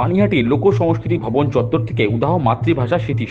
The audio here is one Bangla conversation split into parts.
পানিহাটির লোক সংস্কৃতি ভবন চত্বর থেকে উদাহ মাতৃভাষা স্মৃতি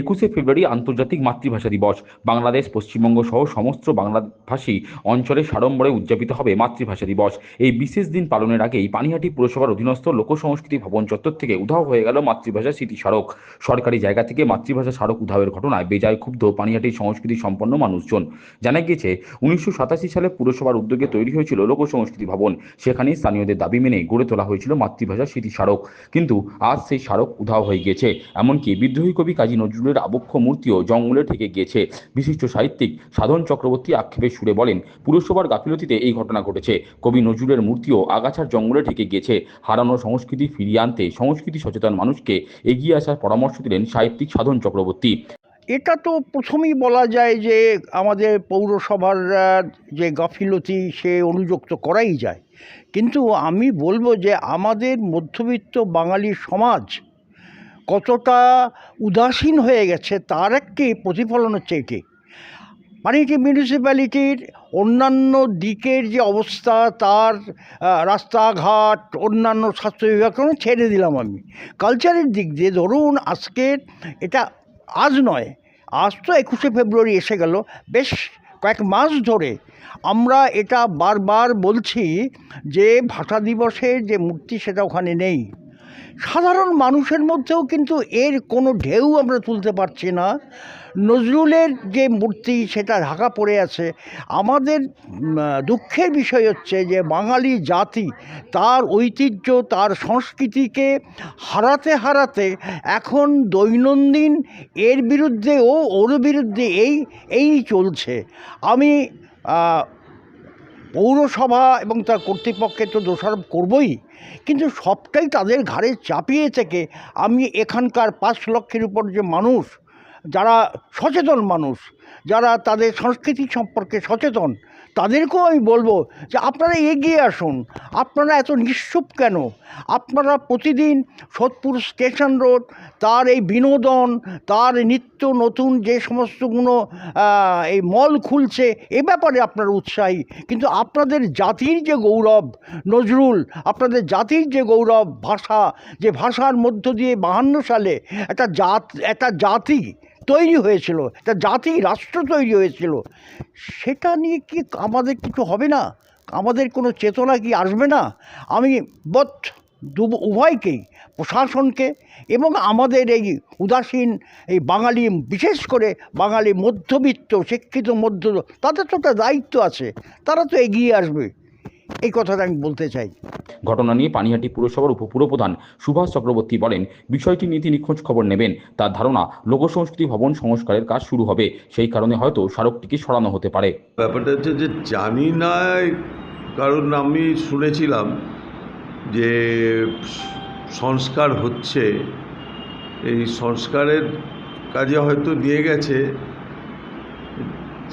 একুশে ফেব্রুয়ারি আন্তর্জাতিক মাতৃভাষা দিবস। বাংলাদেশ, পশ্চিমবঙ্গ সহ সমস্ত বাংলাভাষী অঞ্চলে সাড়ম্বরে উদযাপিত হবে মাতৃভাষা দিবস। এই বিশেষ দিন পালনের আগেই পানিহাটি পুরসভার অধীনস্থ লোক সংস্কৃতি ভবন চত্বর থেকে উধাও হয়ে গেল মাতৃভাষা স্মৃতি স্মারক। সরকারি জায়গা থেকে মাতৃভাষা স্মারক উধাওয়ের ঘটনায় বেজায় ক্ষুব্ধ পানিহাটির সংস্কৃতি সম্পন্ন মানুষজন। জানা গিয়েছে, উনিশশো সাতাশি সালে পুরসভার উদ্যোগে তৈরি হয়েছিল লোক সংস্কৃতি ভবন। সেখানে স্থানীয়দের দাবি মেনে গড়ে তোলা হয়েছিল মাতৃভাষা স্মৃতি স্মারক। কিন্তু আজ সেই স্মারক উধাও হয়ে গিয়েছে। এমনকি বিদ্রোহী কবি কাজী নজরুলের আবক্ষ মূর্তিও জঙ্গলে ঠেকে গিয়েছে। বিশিষ্ট সাহিত্যিক সাধন চক্রবর্তী আক্ষেপের সুরে বলেন, পুরসভার গাফিলতিতে এই ঘটনা ঘটেছে। কবি নজরুলের মূর্তিও আগাছার জঙ্গলে ঠেকে গিয়েছে। হারানো সংস্কৃতি ফিরিয়ে আনতে সংস্কৃতি সচেতন মানুষকে এগিয়ে আসার পরামর্শ দিলেন সাহিত্যিক সাধন চক্রবর্তী। এটা তো প্রথমেই বলা যায় যে আমাদের পৌরসভার যে গাফিলতি সে অনুযুক্ত করাই যায়। কিন্তু আমি বলব যে আমাদের মধ্যবিত্ত বাঙালি সমাজ কতটা উদাসীন হয়ে গেছে তার একটি প্রতিফলন হচ্ছে এটি। পানিটি মিউনিসিপ্যালিটির অন্যান্য দিকের যে অবস্থা, তার রাস্তাঘাট, অন্যান্য স্বাস্থ্য বিভাগ ছেড়ে দিলাম আমি। কালচারের দিক দিয়ে ধরুন আজকের, এটা আজ নয়, আজ তো একুশে ফেব্রুয়ারি এসে গেল, বেশ কয়েক মাস ধরে আমরা এটা বারবার বলছি যে ভাষা দিবসের যে মূর্তি সেটা ওখানে নেই। সাধারণ মানুষের মধ্যেও কিন্তু এর কোনো ঢেউ আমরা তুলতে পারছি না। নজরুলের যে মূর্তি, সেটা ঢাকা পড়ে আছে। আমাদের দুঃখের বিষয় হচ্ছে যে বাঙালি জাতি তার ঐতিহ্য, তার সংস্কৃতিকে হারাতে হারাতে এখন দৈনন্দিন এর বিরুদ্ধে ও ওর বিরুদ্ধে এই এই চলছে। আমি পৌরসভা এবং তার কর্তৃপক্ষকে তো দোষারোপ করবই। কিন্তু সবটাই তাদের ঘাড়ে চাপিয়ে থেকে আমি এখানকার পাঁচ লক্ষের উপর যে মানুষ, যারা সচেতন মানুষ, যারা তাদের সংস্কৃতি সম্পর্কে সচেতন তাদেরকেও আমি বলব যে আপনারা এগিয়ে আসুন। আপনারা এত নিঃসুপ কেন? আপনারা প্রতিদিন সোদপুর স্টেশন রোড, তার এই বিনোদন, তার নিত্য নতুন যে সমস্তগুলো এই মল খুলছে, এ ব্যাপারে আপনারা উৎসাহী। কিন্তু আপনাদের জাতির যে গৌরব, নজরুল, আপনাদের জাতির যে গৌরব ভাষা, যে ভাষার মধ্য দিয়ে বাহান্ন সালে একটা জাত, একটা জাতি তৈরি হয়েছিল, একটা জাতি, রাষ্ট্র তৈরি হয়েছিল, সেটা নিয়ে কি আমাদের কিছু হবে না? আমাদের কোনো চেতনা কি আসবে না? আমি বোধ দু উভয়কেই, প্রশাসনকে এবং আমাদের এই উদাসীন, এই বাঙালি, বিশেষ করে বাঙালি মধ্যবিত্ত, শিক্ষিত মধ্য তাদের তো একটা দায়িত্ব আছে, তারা তো এগিয়ে আসবে। এই কথাটা আমি বলতে চাই। ঘটনা নিয়ে পানিহাটি পুরসভার উপপুরপ্রধান সুভাষ চক্রবর্তী বলেন বিষয়টি নিয়ে তিনি খোঁজ খবর নেবেন তার ধারণা লোকসংস্কৃতি ভবন সংস্কারের কাজ শুরু হবে সেই কারণে হয়তো স্মারকটিকে সরানো হতে পারে। ব্যাপারটা হচ্ছে যে জানি না কারণ আমি শুনেছিলাম যে সংস্কার হচ্ছে এই সংস্কারের কাজে হয়তো নিয়ে গেছে।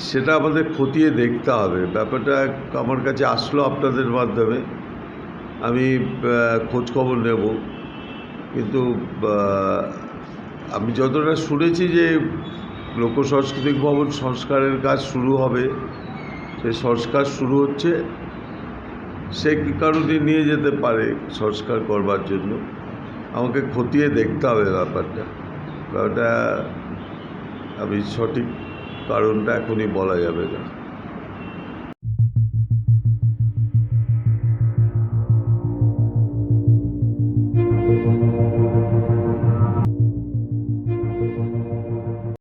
সেটা আমাদের খতিয়ে দেখতে হবে। ব্যাপারটা আমার কাছে আসলো আপনাদের মাধ্যমে। আমি খোঁজখবর খোঁজ নেব। কিন্তু আমি যতটা শুনেছি যে লোক সাংস্কৃতিক ভবন সংস্কারের কাজ শুরু হবে সেই সংস্কার শুরু হচ্ছে। সে কী কারণে নিয়ে যেতে পারে সংস্কার করবার জন্য? আমাকে খতিয়ে দেখতে হবে ব্যাপারটা। ব্যাপারটা আমি সঠিক কারণটা এখনই বলা যাবে না।